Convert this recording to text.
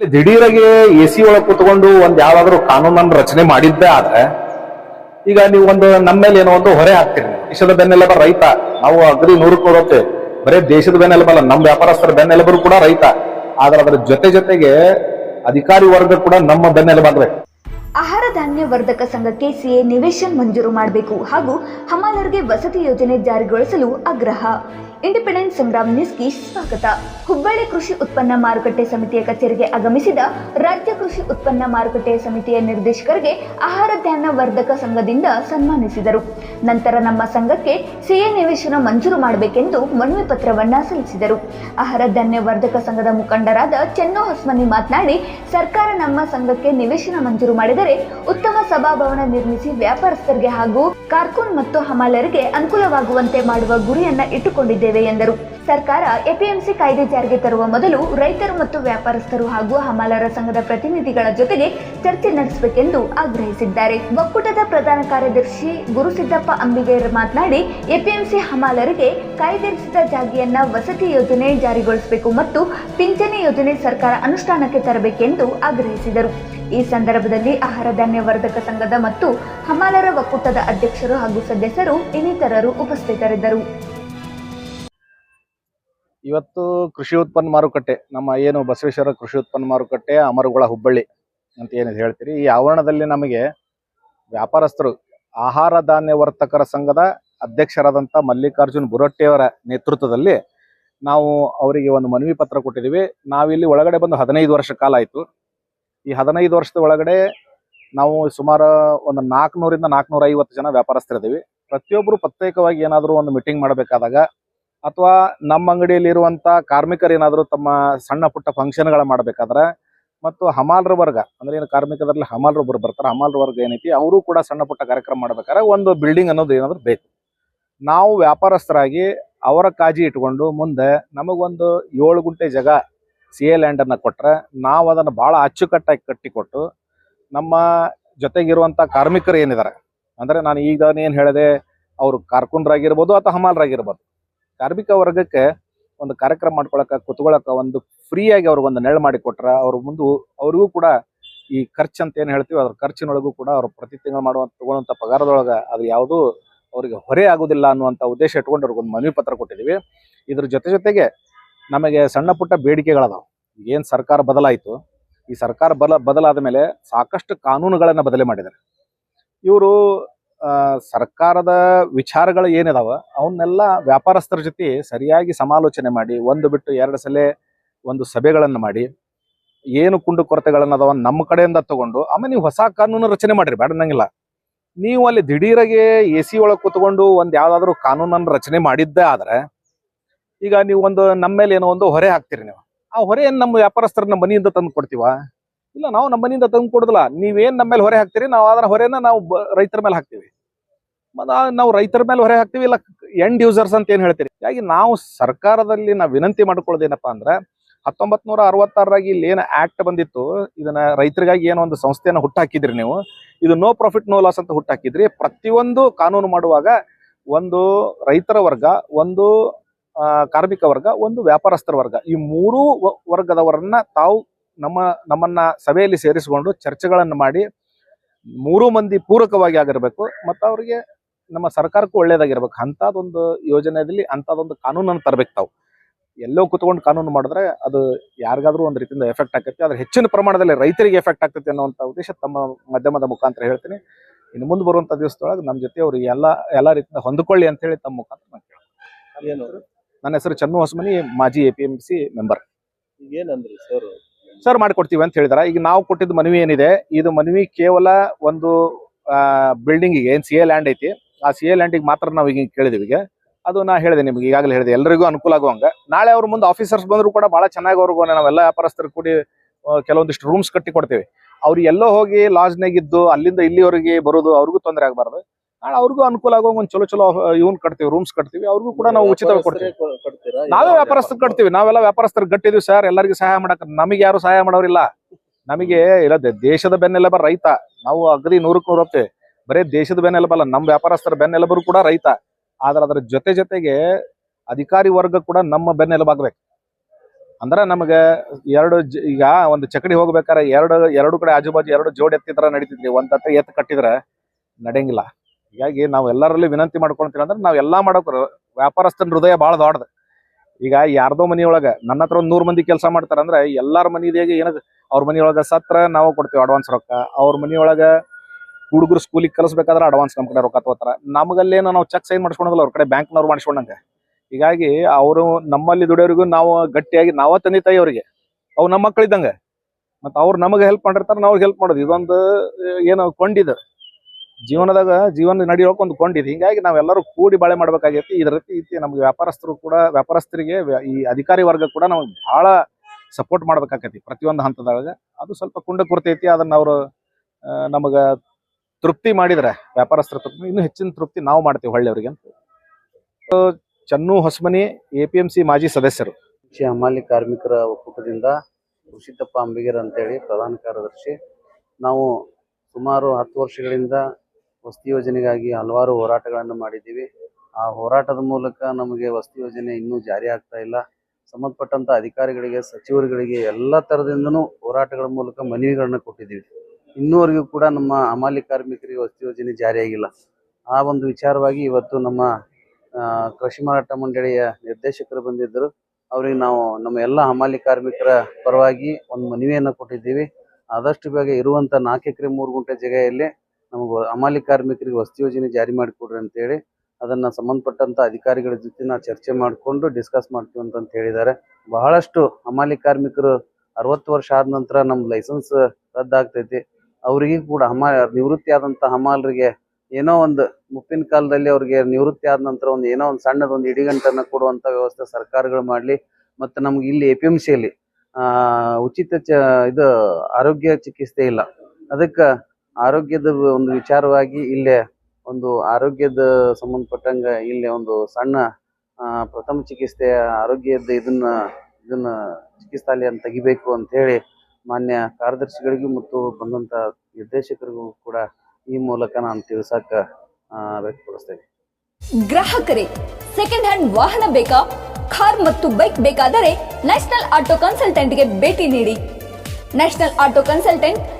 ದಿಢೀರಾಗಿ A C ಒಳಗೆ ಕುತ್ಕೊಂಡು ಒಂದ್ ಯಾವಾದ್ರೂ ಕಾನೂನನ್ನು ರಚನೆ ಮಾಡಿದ್ದೇ ಆದ್ರೆ, ಈಗ ನೀವು ಒಂದು ನಮ್ಮ ಮೇಲೆ ಏನೋ ಒಂದು ಹೊರೆ ಹಾಕ್ತೀರಿ. ದೇಶದ ಬೆನ್ನೆಲುಬ ರೈತ. ನಾವು ಅಗ್ರಿ ನೂರು ಹೋಗ್ತೇವೆ ಬರೇ ದೇಶದ ಬೆನ್ನೆಲಬಲ್ಲ ನಮ್ಮ ವ್ಯಾಪಾರಸ್ಥರ ಬೆನ್ನೆಲಬರು ಕೂಡ ರೈತ. ಆದ್ರೆ ಅದರ ಜೊತೆ ಜೊತೆಗೆ ಅಧಿಕಾರಿ ವರ್ಗ ಕೂಡ ನಮ್ಮ ಬೆನ್ನೆಲುಬಾಗ್ಬೇಕು ಆಹಾರ ಧಾನ್ಯ ವರ್ಧಕ ಸಂಘಕ್ಕೆ ಸಿಎ ನಿವೇಶನ್ ಮಂಜೂರು ಮಾಡಬೇಕು ಹಾಗೂ ಹಮಾಲರಿಗೆ ವಸತಿ ಯೋಜನೆ ಜಾರಿಗೊಳಿಸಲು ಆಗ್ರಹ. ಇಂಡಿಪೆಂಡೆಂಟ್ ಸಂಗ್ರಾಮ್ ನ್ಯೂಸ್ಗೆ ಸ್ವಾಗತ. ಹುಬ್ಬಳ್ಳಿ ಕೃಷಿ ಉತ್ಪನ್ನ ಮಾರುಕಟ್ಟೆ ಸಮಿತಿಯ ಕಚೇರಿಗೆ ಆಗಮಿಸಿದ ರಾಜ್ಯ ಕೃಷಿ ಉತ್ಪನ್ನ ಮಾರುಕಟ್ಟೆ ಸಮಿತಿಯ ನಿರ್ದೇಶಕರಿಗೆ ಆಹಾರ ಧಾನ್ಯ ವರ್ಧಕ ಸಂಘದಿಂದ ಸನ್ಮಾನಿಸಿದರು. ನಂತರ ನಮ್ಮ ಸಂಘಕ್ಕೆ ಸಿಎ ನಿವೇಶನ ಮಂಜೂರು ಮಾಡಬೇಕೆಂದು ಮನವಿ ಪತ್ರವನ್ನ ಸಲ್ಲಿಸಿದರು. ಆಹಾರ ಧಾನ್ಯ ವರ್ಧಕ ಸಂಘದ ಮುಖಂಡರಾದ ಚೆನ್ನೋ ಹೊಸ್ಮನಿ ಮಾತನಾಡಿ, ಸರ್ಕಾರ ನಮ್ಮ ಸಂಘಕ್ಕೆ ನಿವೇಶನ ಮಂಜೂರು ಮಾಡಿದರೆ ಉತ್ತಮ ಸಭಾಭವನ ನಿರ್ಮಿಸಿ ವ್ಯಾಪಾರಸ್ಥರಿಗೆ ಹಾಗೂ ಕಾರ್ಕೂನ್ ಮತ್ತು ಹಮಾಲರಿಗೆ ಅನುಕೂಲವಾಗುವಂತೆ ಮಾಡುವ ಗುರಿಯನ್ನ ಇಟ್ಟುಕೊಂಡಿದ್ದೇವೆ ಎಂದರು. ಸರ್ಕಾರ ಎಪಿಎಂಸಿ ಕಾಯ್ದೆ ಜಾರಿಗೆ ತರುವ ಮೊದಲು ರೈತರು ಮತ್ತು ವ್ಯಾಪಾರಸ್ಥರು ಹಾಗೂ ಹಮಾಲರ ಸಂಘದ ಪ್ರತಿನಿಧಿಗಳ ಜೊತೆಗೆ ಚರ್ಚೆ ನಡೆಸಬೇಕೆಂದು ಆಗ್ರಹಿಸಿದ್ದಾರೆ. ಒಕ್ಕೂಟದ ಪ್ರಧಾನ ಕಾರ್ಯದರ್ಶಿ ಗುರುಸಿದ್ದಪ್ಪ ಅಂಬಿಗೇರ್ ಮಾತನಾಡಿ, ಎಪಿಎಂಸಿ ಹಮಾಲರಿಗೆ ಕಾಯ್ದಿರಿಸಿದ ಜಾಗಿಯನ್ನ ವಸತಿ ಯೋಜನೆ ಜಾರಿಗೊಳಿಸಬೇಕು ಮತ್ತು ಪಿಂಚಣಿ ಯೋಜನೆ ಸರ್ಕಾರ ಅನುಷ್ಠಾನಕ್ಕೆ ತರಬೇಕೆಂದು ಆಗ್ರಹಿಸಿದರು. ಈ ಸಂದರ್ಭದಲ್ಲಿ ಆಹಾರ ಧಾನ್ಯ ವರ್ಧಕ ಸಂಘದ ಮತ್ತು ಹಮಾಲರ ಒಕ್ಕೂಟದ ಅಧ್ಯಕ್ಷರು ಹಾಗೂ ಸದಸ್ಯರು ಇನ್ನಿತರರು ಉಪಸ್ಥಿತರಿದ್ದರು. ಇವತ್ತು ಕೃಷಿ ಉತ್ಪನ್ನ ಮಾರುಕಟ್ಟೆ, ನಮ್ಮ ಏನು ಬಸವೇಶ್ವರ ಕೃಷಿ ಉತ್ಪನ್ನ ಮಾರುಕಟ್ಟೆ, ಅಮರಗುಳ ಹುಬ್ಬಳ್ಳಿ ಅಂತ ಏನಿದೆ ಹೇಳ್ತೀರಿ, ಈ ಆವರಣದಲ್ಲಿ ನಮಗೆ ವ್ಯಾಪಾರಸ್ಥರು, ಆಹಾರ ಧಾನ್ಯ ವರ್ತಕರ ಸಂಘದ ಅಧ್ಯಕ್ಷರಾದಂಥ ಮಲ್ಲಿಕಾರ್ಜುನ್ ಬುರಟ್ಟಿಯವರ ನೇತೃತ್ವದಲ್ಲಿ ನಾವು ಅವರಿಗೆ ಒಂದು ಮನವಿ ಪತ್ರ ಕೊಟ್ಟಿದ್ದೀವಿ. ನಾವಿಲ್ಲಿ ಒಳಗಡೆ ಬಂದು ಹದಿನೈದು ವರ್ಷ ಕಾಲ ಆಯಿತು. ಈ ಹದಿನೈದು ವರ್ಷದ ಒಳಗಡೆ ನಾವು ಸುಮಾರು ಒಂದು ನಾಲ್ಕುನೂರಿಂದ ನಾಲ್ಕುನೂರ ಐವತ್ತು ಜನ ವ್ಯಾಪಾರಸ್ಥರಿದ್ದೀವಿ. ಪ್ರತಿಯೊಬ್ಬರು ಪ್ರತ್ಯೇಕವಾಗಿ ಏನಾದರೂ ಒಂದು ಮೀಟಿಂಗ್ ಮಾಡಬೇಕಾದಾಗ ಅಥವಾ ನಮ್ಮ ಅಂಗಡಿಯಲ್ಲಿ ಇರುವಂತ ಕಾರ್ಮಿಕರು ಏನಾದರೂ ತಮ್ಮ ಸಣ್ಣ ಪುಟ್ಟ ಫಂಕ್ಷನ್ಗಳ ಮಾಡ್ಬೇಕಾದ್ರೆ, ಮತ್ತು ಹಮಾಲ್ರ ವರ್ಗ, ಅಂದ್ರೆ ಏನು ಕಾರ್ಮಿಕರಲ್ಲಿ ಹಮಾಲ್ರ ಒಬ್ಬರು ಬರ್ತಾರೆ, ಹಮಾಲ್ರ ವರ್ಗ ಏನೈತಿ, ಅವರು ಕೂಡ ಸಣ್ಣ ಪುಟ್ಟ ಕಾರ್ಯಕ್ರಮ ಮಾಡ್ಬೇಕಾದ್ರೆ ಒಂದು ಬಿಲ್ಡಿಂಗ್ ಅನ್ನೋದು ಏನಾದರೂ ಬೇಕು. ನಾವು ವ್ಯಾಪಾರಸ್ಥರಾಗಿ ಅವರ ಕಾಜಿ ಇಟ್ಕೊಂಡು ಮುಂದೆ ನಮಗೊಂದು ಏಳು ಗುಂಟೆ ಜಾಗ ಸಿ ಎ ಅನ್ನ ಕೊಟ್ರೆ, ನಾವು ಅದನ್ನು ಬಹಳ ಅಚ್ಚುಕಟ್ಟಾಗಿ ಕಟ್ಟಿಕೊಟ್ಟು, ನಮ್ಮ ಜೊತೆಗಿರುವಂತ ಕಾರ್ಮಿಕರು ಏನಿದ್ದಾರೆ ಅಂದ್ರೆ ನಾನು ಈಗ ಏನ್ ಹೇಳಿದೆ, ಅವರು ಕಾರ್ಕುನ್ರಾಗಿರ್ಬೋದು ಅಥವಾ ಹಮಾಲ್ರಾಗಿರ್ಬೋದು ಕಾರ್ಮಿಕ ವರ್ಗಕ್ಕೆ ಒಂದು ಕಾರ್ಯಕ್ರಮ ಮಾಡ್ಕೊಳಕ, ಕುತ್ಕೊಳಕ ಒಂದು ಫ್ರೀಯಾಗಿ ಅವ್ರಿಗೊಂದು ನೆರಳು ಮಾಡಿ ಕೊಟ್ರ, ಅವ್ರ ಮುಂದೆ ಅವ್ರಿಗೂ ಕೂಡ ಈ ಖರ್ಚು ಅಂತ ಏನು ಹೇಳ್ತೀವಿ ಅದ್ರ ಖರ್ಚಿನೊಳಗೂ ಕೂಡ ಅವ್ರು ಪ್ರತಿ ತಿಂಗಳು ಮಾಡುವಂತ ತಗೊಳ್ಳುವಂಥ ಪಗಾರದೊಳಗ ಅದು ಯಾವುದೂ ಅವರಿಗೆ ಹೊರೆ ಆಗುದಿಲ್ಲ ಅನ್ನುವಂತ ಉದ್ದೇಶ ಇಟ್ಕೊಂಡು ಅವ್ರಿಗೊಂದು ಮನವಿ ಪತ್ರ ಕೊಟ್ಟಿದ್ದೀವಿ ಇದ್ರ ಜೊತೆ ಜೊತೆಗೆ ನಮಗೆ ಸಣ್ಣ ಪುಟ್ಟ ಬೇಡಿಕೆಗಳದಾವ. ಏನ್ ಸರ್ಕಾರ ಬದಲಾಯಿತು. ಈ ಸರ್ಕಾರ ಬದಲಾದ ಮೇಲೆ ಸಾಕಷ್ಟು ಕಾನೂನುಗಳನ್ನ ಬದಲಿ ಮಾಡಿದ್ದಾರೆ. ಇವರು ಸರ್ಕಾರದ ವಿಚಾರಗಳು ಏನಿದಾವ, ಅವನ್ನೆಲ್ಲ ವ್ಯಾಪಾರಸ್ಥರ ಜೊತೆ ಸರಿಯಾಗಿ ಸಮಾಲೋಚನೆ ಮಾಡಿ, ಒಂದು ಬಿಟ್ಟು ಎರಡು ಸಲ ಒಂದು ಸಭೆಗಳನ್ನು ಮಾಡಿ, ಏನು ಕುಂಡು ಕೊರತೆಗಳನ್ನ ಅದಾವ ನಮ್ಮ ಕಡೆಯಿಂದ ತಗೊಂಡು, ಆಮೇಲೆ ನೀವು ಹೊಸ ಕಾನೂನು ರಚನೆ ಮಾಡ್ರಿ, ಬೇಡ ನಂಗಿಲ್ಲ. ನೀವು ಅಲ್ಲಿ ದಿಢೀರಾಗೆ ಎ ಸಿ ಒಳಗೆ ಕೂತ್ಕೊಂಡು ಒಂದ್ ಯಾವ್ದಾದ್ರು ಕಾನೂನನ್ನು ರಚನೆ ಮಾಡಿದ್ದೇ ಆದ್ರೆ, ಈಗ ನೀವು ಒಂದು ನಮ್ಮ ಮೇಲೆ ಏನೋ ಒಂದು ಹೊರೆ ಹಾಕ್ತೀರಿ ನೀವು. ಆ ಹೊರೆಯನ್ನು ನಮ್ಮ ವ್ಯಾಪಾರಸ್ಥರನ್ನ ಮನೆಯಿಂದ ತಂದು ಕೊಡ್ತೀವ? ಇಲ್ಲ, ನಾವು ನಮ್ಮ ಮನೆಯಿಂದ ತಂದು ಕೊಡೋದಿಲ್ಲ. ನೀವೇನ್ ನಮ್ಮ ಮೇಲೆ ಹೊರೆ ಹಾಕ್ತೀರಿ, ನಾವು ಅದರ ಹೊರೆನ ನಾವು ರೈತರ ಮೇಲೆ ಹಾಕ್ತೀವಿ. ನಾವು ರೈತರ ಮೇಲೆ ಹೊರೆ ಹಾಕ್ತೀವಿ, ಇಲ್ಲ ಎಂಡ್ ಯೂಸರ್ಸ್ ಅಂತ ಏನ್ ಹೇಳ್ತೀರಿ? ಹಾಗಾಗಿ ನಾವು ಸರ್ಕಾರದಲ್ಲಿ ನಾವು ವಿನಂತಿ ಮಾಡ್ಕೊಳ್ಳೋದೇನಪ್ಪಾ ಅಂದ್ರೆ ಹತ್ತೊಂಬತ್ ನೂರ ಅರವತ್ತಾರರಾಗಿ ಇಲ್ಲಿ ಏನು ಆಕ್ಟ್ ಬಂದಿತ್ತು, ಇದನ್ನ ರೈತರಿಗಾಗಿ ಏನೋ ಒಂದು ಸಂಸ್ಥೆಯನ್ನು ಹುಟ್ಟಾಕಿದ್ರಿ ನೀವು. ಇದು ನೋ ಪ್ರಾಫಿಟ್ ನೋ ಲಾಸ್ ಅಂತ ಹುಟ್ಟಾಕಿದ್ರಿ. ಪ್ರತಿಯೊಂದು ಕಾನೂನು ಮಾಡುವಾಗ ಒಂದು ರೈತರ ವರ್ಗ, ಒಂದು ಕಾರ್ಮಿಕ ವರ್ಗ, ಒಂದು ವ್ಯಾಪಾರಸ್ಥರ ವರ್ಗ, ಈ ಮೂರೂ ವರ್ಗದವರನ್ನ ತಾವು ನಮ್ಮ ನಮ್ಮನ್ನ ಸಭೆಯಲ್ಲಿ ಸೇರಿಸಿಕೊಂಡು ಚರ್ಚೆಗಳನ್ನು ಮಾಡಿ ಮೂರು ಮಂದಿ ಪೂರಕವಾಗಿ ಆಗಿರಬೇಕು ಮತ್ತು ಅವರಿಗೆ ನಮ್ಮ ಸರ್ಕಾರಕ್ಕೂ ಒಳ್ಳೇದಾಗಿರ್ಬೇಕು. ಅಂಥದ್ದೊಂದು ಯೋಜನೆಯಲ್ಲಿ ಅಂಥದ್ದೊಂದು ಕಾನೂನನ್ನು ತರಬೇಕು ತಾವು. ಎಲ್ಲೋ ಕುತ್ಕೊಂಡು ಕಾನೂನು ಮಾಡಿದ್ರೆ ಅದು ಯಾರಿಗಾದ್ರೂ ಒಂದು ರೀತಿಯಿಂದ ಎಫೆಕ್ಟ್ ಆಗ್ತೈತಿ ಆದ್ರೆ ಹೆಚ್ಚಿನ ಪ್ರಮಾಣದಲ್ಲಿ ರೈತರಿಗೆ ಎಫೆಕ್ಟ್ ಆಗ್ತೈತಿ ಅನ್ನುವಂಥ ಉದ್ದೇಶ ತಮ್ಮ ಮಾಧ್ಯಮದ ಮುಖಾಂತರ ಹೇಳ್ತೀನಿ. ಇನ್ನು ಮುಂದೆ ಬರುವಂಥ ದಿವಸದೊಳಗೆ ನಮ್ಮ ಜೊತೆ ಅವರು ಎಲ್ಲ ಎಲ್ಲ ರೀತಿಯಿಂದ ಹೊಂದಿಕೊಳ್ಳಿ ಅಂತ ಹೇಳಿ ತಮ್ಮ ಮುಖಾಂತರ ನಾನು ಕೇಳ್ತೀನಿ. ನನ್ನ ಹೆಸರು ಚನ್ನು ಹೊಸಮನಿ ಮಾಜಿ A P M C member ಏನಂದ್ರಿ ಸರ್? ಸರ್ ಮಾಡಿಕೊಡ್ತೀವಿ ಅಂತ ಹೇಳಿದಾರೆ. ಈಗ ನಾವು ಕೊಟ್ಟಿದ್ದ ಮನವಿ ಏನಿದೆ, ಇದು ಮನವಿ ಕೇವಲ ಒಂದು ಬಿಲ್ಡಿಂಗಿಗೆ ಏನ್ ಸಿ ಎ ಲ್ಯಾಂಡ್ ಐತಿ, ಆ ಸಿ ಎ ಲ್ಯಾಂಡಿಗೆ ಮಾತ್ರ ನಾವು ಈಗ ಕೇಳಿದೀವಿ ಈಗ. ಅದು ನಾ ಹೇಳಿದೆ ನಿಮ್ಗೆ, ಈಗಾಗಲೇ ಹೇಳಿದೆ ಎಲ್ಲರಿಗೂ ಅನುಕೂಲ ಆಗುವಂಗ. ನಾಳೆ ಅವ್ರ ಮುಂದೆ ಆಫೀಸರ್ಸ್ ಬಂದ್ರು ಕೂಡ ಬಹಳ ಚೆನ್ನಾಗಿ ಅವ್ರಿಗೂ ನಾವೆಲ್ಲ ವ್ಯಾಪಾರಸ್ಥರು ಕೂಡಿ ಕೆಲವೊಂದಿಷ್ಟು ರೂಮ್ಸ್ ಕಟ್ಟಿ ಕೊಡ್ತೀವಿ. ಅವ್ರು ಎಲ್ಲೋ ಹೋಗಿ ಲಾಜ್ನಾಗಿದ್ದು ಅಲ್ಲಿಂದ ಇಲ್ಲಿವರೆಗೆ ಬರೋದು, ಅವ್ರಿಗೂ ತೊಂದರೆ ಆಗಬಾರ್ದು. ನಾಳೆ ಅವ್ರಿಗೂ ಅನುಕೂಲ ಆಗೋ ಒಂದು ಚಲೋ ಚಲೋ ಇವನ್ ಕಟ್ತೀವಿ ರೂಮ್ಸ್ ಕಟ್ತೀವಿ ಅವ್ರಿಗೂ ಕೂಡ ನಾವು ಉಚಿತವಾಗಿ ಕೊಡ್ತೀವಿ. ನಾವೇ ವ್ಯಾಪಾರಸ್ಥರು ಕಟ್ತೀವಿ ನಾವೆಲ್ಲ ವ್ಯಾಪಾರಸ್ಥರು ಗಟ್ಟಿದೀವಿ ಸರ್ ಎಲ್ಲರಿಗೂ ಸಹಾಯ ಮಾಡಕ್ ನಮಗೆ ಯಾರು ಸಹಾಯ ಮಾಡೋರಿಲ್ಲ. ನಮಗೆ ಇಲ್ಲ ದೇಶದ ಬೆನ್ನೆಲುಬ ರೈತ. ನಾವು ಅಗದಿ ನೂರಕ್ಕೆ ನೂರು ಹೋಗ್ತೇವೆ ಬರೇ ದೇಶದ ಬೆನ್ನೆಲುಬಲ್ಲ ನಮ್ಮ ವ್ಯಾಪಾರಸ್ಥರ ಬೆನ್ನೆಲುಬರು ಕೂಡ ರೈತ. ಆದ್ರೆ ಅದರ ಜೊತೆ ಜೊತೆಗೆ ಅಧಿಕಾರಿ ವರ್ಗ ಕೂಡ ನಮ್ಮ ಬೆನ್ನೆಲುಬಾಗ್ಬೇಕು ಅಂದ್ರೆ ನಮಗೆ ಎರಡು ಈಗ ಒಂದು ಚಕಡಿ ಹೋಗ್ಬೇಕಾರೆ ಎರಡು ಎರಡು ಕಡೆ ಆಜು ಬಾಜು ಎರಡು ಜೋಡಿ ಎತ್ತಿದ್ರ ನಡೀತಿದ್ವಿ ಒಂದ್ ಎತ್ತು ಕಟ್ಟಿದ್ರೆ ನಡೆಯಂಗಿಲ್ಲ. ಹೀಗಾಗಿ ನಾವು ಎಲ್ಲರಲ್ಲಿ ವಿನಂತಿ ಮಾಡ್ಕೊಂತೀವಿ ಅಂದ್ರೆ ನಾವ್ ಎಲ್ಲಾ ಮಾಡೋಕ್ರ ವ್ಯಾಪಾರಸ್ಥನ ಹೃದಯ ಬಹಳ ದೊಡ್ಡದು. ಈಗ ಯಾರ್ದೋ ಮನಿಯೊಳಗ ನನ್ನ ಹತ್ರ ಒಂದ್ ನೂರು ಮಂದಿ ಕೆಲಸ ಮಾಡ್ತಾರ ಅಂದ್ರೆ ಎಲ್ಲಾರ ಮನಿದಾಗ ಏನ ಅವ್ರ ಮನಿಯೊಳಗ ಸತ್ರ ನಾವು ಕೊಡ್ತೀವಿ ಅಡ್ವಾನ್ಸ್ ರೊಕ್ಕ. ಅವ್ರ ಮನಿಯೊಳಗ ಹುಡುಗರು ಸ್ಕೂಲಿಗೆ ಕಲಿಸ್ಬೇಕಾದ್ರೆ ಅಡ್ವಾನ್ಸ್ ನಮ್ ಕಡೆ ರೊಕ್ಕ ತಗೋತಾರ. ನಮಗಲ್ಲೇನೋ ನಾವು ಚೆಕ್ ಸೈನ್ ಮಾಡಿಸ್ಕೊಳಲ್ಲ ಅವ್ರ ಕಡೆ ಬ್ಯಾಂಕ್ನವ್ರು ಮಾಡಿಸ್ಕೊಂಡಂಗೆ. ಹೀಗಾಗಿ ಅವರು ನಮ್ಮಲ್ಲಿ ದುಡಿಯೋರಿಗೂ ನಾವು ಗಟ್ಟಿಯಾಗಿ, ನಾವ ತಂದೆ ತಾಯಿ ಅವರಿಗೆ, ಅವು ನಮ್ಮ ಮಕ್ಕಳಿದ್ದಂಗೆ ಮತ್ತೆ ಅವ್ರು ನಮಗೆ ಹೆಲ್ಪ್ ಮಾಡಿರ್ತಾರೆ, ನಾವು ಹೆಲ್ಪ್ ಮಾಡೋದು. ಇದೊಂದು ಏನು ಕೊಂಡಿದ್ದು ಜೀವನದಾಗ ಜೀವನ ನಡೆಯೋಕೆ ಒಂದು ಕೊಂಡಿದೆ ಹಿಂಗಾಗಿ ನಾವೆಲ್ಲರೂ ಕೂಡಿ ಬಾಳೆ ಮಾಡ್ಬೇಕಾಗೈತಿ. ಇದ್ರ ರೀತಿ ನಮ್ಗೆ ವ್ಯಾಪಾರಸ್ಥರು ಕೂಡ, ವ್ಯಾಪಾರಸ್ಥರಿಗೆ ಈ ಅಧಿಕಾರಿ ವರ್ಗ ಕೂಡ ನಮಗೆ ಬಹಳ ಸಪೋರ್ಟ್ ಮಾಡ್ಬೇಕಾಕೈತಿ ಪ್ರತಿಯೊಂದು ಹಂತದೊಳಗೆ ಅದು ಸ್ವಲ್ಪ ಕುಂಡ ಕುರ್ತೈತಿ ಅದನ್ನ ಅವರು ನಮಗ ತೃಪ್ತಿ ಮಾಡಿದ್ರೆ, ವ್ಯಾಪಾರಸ್ಥರ ತೃಪ್ತಿ, ಇನ್ನೂ ಹೆಚ್ಚಿನ ತೃಪ್ತಿ ನಾವು ಮಾಡ್ತೀವಿ ಹಳ್ಳಿಯವರಿಗೆ ಅಂತ Channu Hosamani, A P M C ಮಾಜಿ ಸದಸ್ಯರು. ಕೃಷಿ ಹಮಾಲಿ ಕಾರ್ಮಿಕರ ಒಕ್ಕೂಟದಿಂದ ಕೃಷಿತಪ್ಪ ಅಂಬಿಗರ್ ಅಂತೇಳಿ ಪ್ರಧಾನ ಕಾರ್ಯದರ್ಶಿ. ನಾವು ಸುಮಾರು ಹತ್ತು ವರ್ಷಗಳಿಂದ ವಸತಿ ಯೋಜನೆಗಾಗಿ ಹಲವಾರು ಹೋರಾಟಗಳನ್ನು ಮಾಡಿದ್ದೀವಿ. ಆ ಹೋರಾಟದ ಮೂಲಕ ನಮಗೆ ವಸತಿ ಯೋಜನೆ ಇನ್ನೂ ಜಾರಿ ಆಗ್ತಾ ಇಲ್ಲ. ಸಂಬಂಧಪಟ್ಟಂತ ಅಧಿಕಾರಿಗಳಿಗೆ, ಸಚಿವರುಗಳಿಗೆ ಎಲ್ಲ ಥರದಿಂದನೂ ಹೋರಾಟಗಳ ಮೂಲಕ ಮನವಿಗಳನ್ನ ಕೊಟ್ಟಿದ್ದೀವಿ. ಇನ್ನೂವರೆಗೂ ಕೂಡ ನಮ್ಮ ಹಮಾಲಿ ಕಾರ್ಮಿಕರಿಗೆ ವಸತಿ ಯೋಜನೆ ಜಾರಿಯಾಗಿಲ್ಲ ಆ ಒಂದು ವಿಚಾರವಾಗಿ ಇವತ್ತು ನಮ್ಮ ಕೃಷಿ ಮಾರಾಟ ಮಂಡಳಿಯ ನಿರ್ದೇಶಕರು ಬಂದಿದ್ದರು. ಅವರಿಗೆ ನಾವು ನಮ್ಮ ಎಲ್ಲ ಹಮಾಲಿ ಕಾರ್ಮಿಕರ ಪರವಾಗಿ ಒಂದು ಮನವಿಯನ್ನ ಕೊಟ್ಟಿದ್ದೀವಿ. ಆದಷ್ಟು ಬೇಗ ಇರುವಂತ ನಾಲ್ಕು ಎಕರೆ ಮೂರು ಗುಂಟೆ ಜಾಗೆಯಲ್ಲಿ ನಮಗೆ ಹಮಾಲಿ ಕಾರ್ಮಿಕರಿಗೆ ವಸತಿ ಯೋಜನೆ ಜಾರಿ ಮಾಡಿಕೊಡ್ರಿ ಅಂತೇಳಿ ಅದನ್ನ ಸಂಬಂಧಪಟ್ಟಂತ ಅಧಿಕಾರಿಗಳ ಜೊತೆ ನಾವು ಚರ್ಚೆ ಮಾಡಿಕೊಂಡು ಡಿಸ್ಕಸ್ ಮಾಡ್ತೀವಿ ಅಂತ ಹೇಳಿದ್ದಾರೆ. ಬಹಳಷ್ಟು ಹಮಾಲಿ ಕಾರ್ಮಿಕರು ಅರವತ್ತು ವರ್ಷ ಆದ ನಂತರ ನಮ್ಮ ಲೈಸೆನ್ಸ್ ರದ್ದಾಗ್ತೈತಿ. ಅವರಿಗೆ ಕೂಡ ಹಮಾ ನಿವೃತ್ತಿ ಆದಂತ ಹಮಾಲರಿಗೆ ಏನೋ ಒಂದು ಮುಪ್ಪಿನ ಕಾಲದಲ್ಲಿ ಅವ್ರಿಗೆ ನಿವೃತ್ತಿ ಆದ ನಂತರ ಒಂದು ಏನೋ ಒಂದು ಸಣ್ಣದ ಒಂದು ಇಡಿಗಂಟನ್ನ ಕೊಡುವಂತ ವ್ಯವಸ್ಥೆ ಸರ್ಕಾರಗಳು ಮಾಡ್ಲಿ. ಮತ್ತೆ ನಮ್ಗೆ ಇಲ್ಲಿ ಎ ಪಿ ಆ, ಉಚಿತ ಚ ಇದು ಆರೋಗ್ಯ ಚಿಕಿತ್ಸೆ ಇಲ್ಲ. ಅದಕ್ಕೆ ಆರೋಗ್ಯದ ಒಂದು ವಿಚಾರವಾಗಿ ಇಲ್ಲೇ ಒಂದು ಆರೋಗ್ಯದ ಸಂಬಂಧಪಟ್ಟಂಗ ಇಲ್ಲಿ ಒಂದು ಸಣ್ಣ ಪ್ರಥಮ ಚಿಕಿತ್ಸೆ ಆರೋಗ್ಯದ ಇದನ್ನ ಇದನ್ನ ಚಿಕಿತ್ಸಾಲಯನ್ನ ತೆಗಿಬೇಕು ಅಂತ ಹೇಳಿ ಮಾನ್ಯ ಕಾರ್ಯದರ್ಶಿಗಳಿಗೂ ಮತ್ತು ಬಂದಂತ ನಿರ್ದೇಶಕರಿಗೂ ಕೂಡ ಈ ಮೂಲಕ ನಾನು ತಿಳಿಸಾಕ ಆ, ವ್ಯಕ್ತಪಡಿಸ್ತೇನೆ. ಗ್ರಾಹಕರೇ ಸೆಕೆಂಡ್ ಹ್ಯಾಂಡ್ ವಾಹನ ಬೇಕಾ? ಕಾರ್ ಮತ್ತು ಬೈಕ್ ಬೇಕಾದರೆ ನ್ಯಾಷನಲ್ ಆಟೋ ಕನ್ಸಲ್ಟೆಂಟ್ಗೆ ಭೇಟಿ ನೀಡಿ. National auto consultant